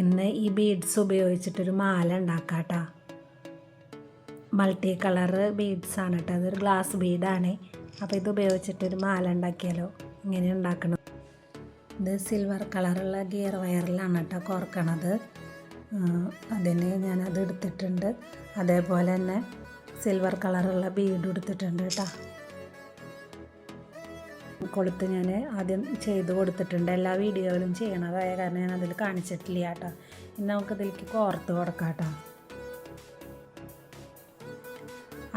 ഇന്ന് ഈ ബീഡ്സ് ഉപയോഗിച്ചിട്ടൊരു മാല ഉണ്ടാക്കാം കേട്ടോ മൾട്ടി കളറ് ആണ് കേട്ടോ. അതൊരു ഗ്ലാസ് ബീഡാണ് അപ്പോൾ ഇത് ഉപയോഗിച്ചിട്ടൊരു മാല ഉണ്ടാക്കിയാലോ? ഇങ്ങനെ ഉണ്ടാക്കണം. ഇത് സിൽവർ കളറുള്ള ഗിയർ വയറിലാണ് കേട്ടോ കോർക്കണത്. അതിന് ഞാനത് എടുത്തിട്ടുണ്ട്. അതേപോലെ തന്നെ സിൽവർ കളറുള്ള ബീഡ് എടുത്തിട്ടുണ്ട് കേട്ടോ. കൊളുത്ത് ഞാൻ ആദ്യം ചെയ്ത് കൊടുത്തിട്ടുണ്ട്. എല്ലാ വീഡിയോകളും ചെയ്യണതായ കാരണം ഞാൻ അതിൽ കാണിച്ചിട്ടില്ല കേട്ടോ. നമുക്ക് ഇതിലേക്ക് കോർത്ത് കൊടുക്കാം കേട്ടോ.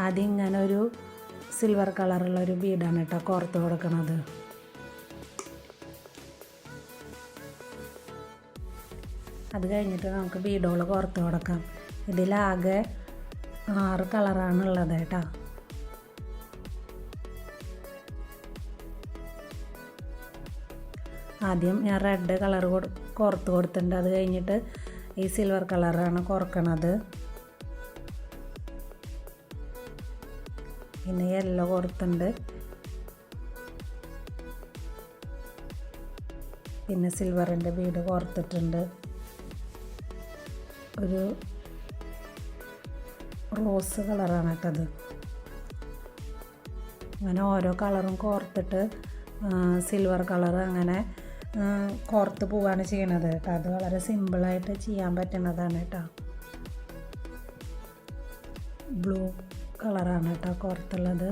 ആദ്യം ഇങ്ങനെ ഒരു സിൽവർ കളറുള്ള ഒരു ബീഡാണ് കേട്ടോ കോർത്ത് കൊടുക്കണത്. അത് കഴിഞ്ഞിട്ട് നമുക്ക് ബീഡോൾ കോർത്ത് കൊടുക്കാം. ഇതിലാകെ ആറ് കളറാണ് ഉള്ളത് കേട്ടോ. ആദ്യം ഞാൻ റെഡ് കളർ കോർത്ത് കൊടുത്തിട്ടുണ്ട്. അത് കഴിഞ്ഞിട്ട് ഈ സിൽവർ കളറാണ് കുറക്കണത് പിന്നെ യെല്ലോ കൊടുത്തിട്ടുണ്ട് പിന്നെ സിൽവറിന്റെ വീട് കോർത്തിട്ടുണ്ട്. ഒരു റോസ് കളറാണ് കേട്ടത് അങ്ങനെ ഓരോ കളറും കോർത്തിട്ട് സിൽവർ കളർ അങ്ങനെ കോർത്ത് പോവാണ് ചെയ്യണത് കേട്ടോ അത് വളരെ സിമ്പിളായിട്ട് ചെയ്യാൻ പറ്റുന്നതാണ് കേട്ടോ ബ്ലൂ കളറാണ് കേട്ടോ കോർത്തുള്ളത്.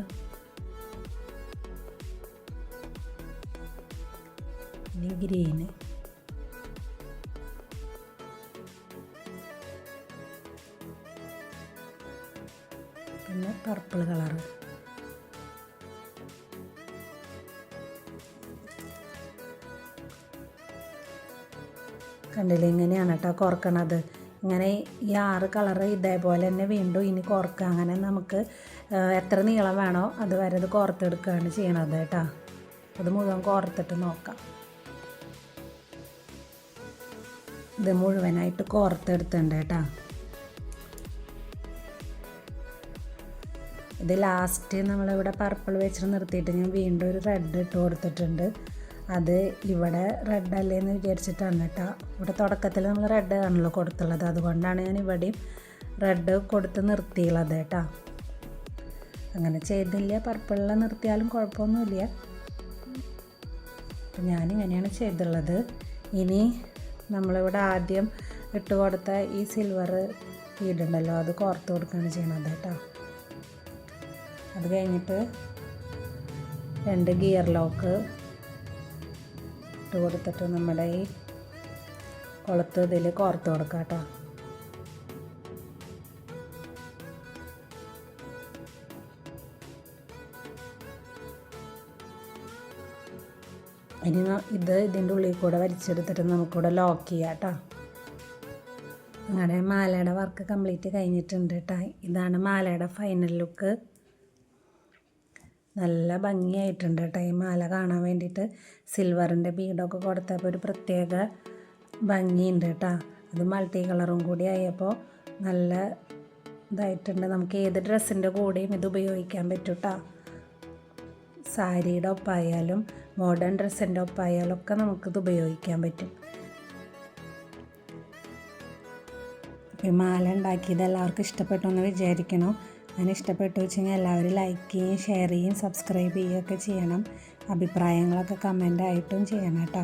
ഇനി ഗ്രീന് പിന്നെ പർപ്പിൾ കളറ് കണ്ടില്ലേ? ഇങ്ങനെയാണ് കേട്ടോ കോർക്കണത്. ഇങ്ങനെ ഈ ആറ് കളറ് ഇതേപോലെ തന്നെ വീണ്ടും ഇനി കോർക്കുക. അങ്ങനെ നമുക്ക് എത്ര നീളം വേണോ അത് വരെ ഇത് കോർത്തെടുക്കുകയാണ് ചെയ്യണത് കേട്ടോ. അത് മുഴുവൻ കോർത്തിട്ട് നോക്കാം. ഇത് മുഴുവനായിട്ട് കോർത്തെടുത്തിട്ടുണ്ട് കേട്ടോ. ഇത് ലാസ്റ്റ് നമ്മളിവിടെ പർപ്പിൾ വെച്ചിട്ട് നിർത്തിയിട്ട് ഞാൻ വീണ്ടും ഒരു റെഡ് ഇട്ട് കൊടുത്തിട്ടുണ്ട്. അത് ഇവിടെ റെഡ് അല്ലേ എന്ന് വിചാരിച്ചിട്ടാണ് കേട്ടോ. ഇവിടെ തുടക്കത്തിൽ നമ്മൾ റെഡ് ആണല്ലോ കൊടുത്തുള്ളത്. അതുകൊണ്ടാണ് ഞാൻ ഇവിടെയും റെഡ് കൊടുത്ത് നിർത്തിയുള്ളത് കേട്ടോ. അങ്ങനെ ചെയ്തില്ല. പർപ്പിളിൽ നിർത്തിയാലും കുഴപ്പമൊന്നുമില്ല. ഞാനിങ്ങനെയാണ് ചെയ്തുള്ളത്. ഇനി നമ്മളിവിടെ ആദ്യം ഇട്ട് കൊടുത്ത ഈ സിൽവർ ഫീഡുണ്ടല്ലോ അത് കോർത്ത് കൊടുക്കുകയാണ് ചെയ്യണത് കേട്ടോ. അത് കഴിഞ്ഞിട്ട് രണ്ട് ഗിയർ ലോക്ക് ഇട്ട് കൊടുത്തിട്ട് നമ്മുടെ ഈ കൊളുത്ത് ഇതിൽ കോർത്ത് കൊടുക്കാം കേട്ടോ ഇനി ഇത് ഇതിന്റെ ഉള്ളിൽ കൂടെ വലിച്ചെടുത്തിട്ട് നമുക്കിവിടെ ലോക്ക് ചെയ്യാം കേട്ടോ അങ്ങനെ മാലയുടെ വർക്ക് കംപ്ലീറ്റ് കഴിഞ്ഞിട്ടുണ്ട് കേട്ടോ ഇതാണ് മാലയുടെ ഫൈനൽ ലുക്ക് നല്ല ഭംഗിയായിട്ടുണ്ട് കേട്ടോ ഈ മാല കാണാൻ വേണ്ടിയിട്ട്. സിൽവറിന്റെ ബീഡൊക്കെ കൊടുത്തപ്പോൾ ഒരു പ്രത്യേക ഭംഗിയുണ്ട് കേട്ടോ. അത് മൾട്ടി കളറും കൂടി ആയപ്പോൾ നല്ല ഇതായിട്ടുണ്ട്. നമുക്ക് ഏത് ഡ്രസ്സിന്റെ കൂടെയും ഇത് ഉപയോഗിക്കാൻ പറ്റും കേട്ടോ. സാരിയുടെ ഒപ്പായാലും മോഡേൺ ഡ്രസ്സിന്റെ ഒപ്പായാലും ഒക്കെ നമുക്കിത് ഉപയോഗിക്കാൻ പറ്റും. മാല ഉണ്ടാക്കിയത് എല്ലാവർക്കും ഇഷ്ടപ്പെട്ടു എന്ന് വിചാരിക്കണം അങ്ങനെ ഇഷ്ടപ്പെട്ടു വെച്ച് കഴിഞ്ഞാൽ എല്ലാവരും ലൈക്ക് ചെയ്യുകയും ഷെയർ ചെയ്യുകയും സബ്സ്ക്രൈബ് ചെയ്യുകയൊക്കെ ചെയ്യണം. അഭിപ്രായങ്ങളൊക്കെ കമന്റായിട്ടും ചെയ്യണം കേട്ടോ.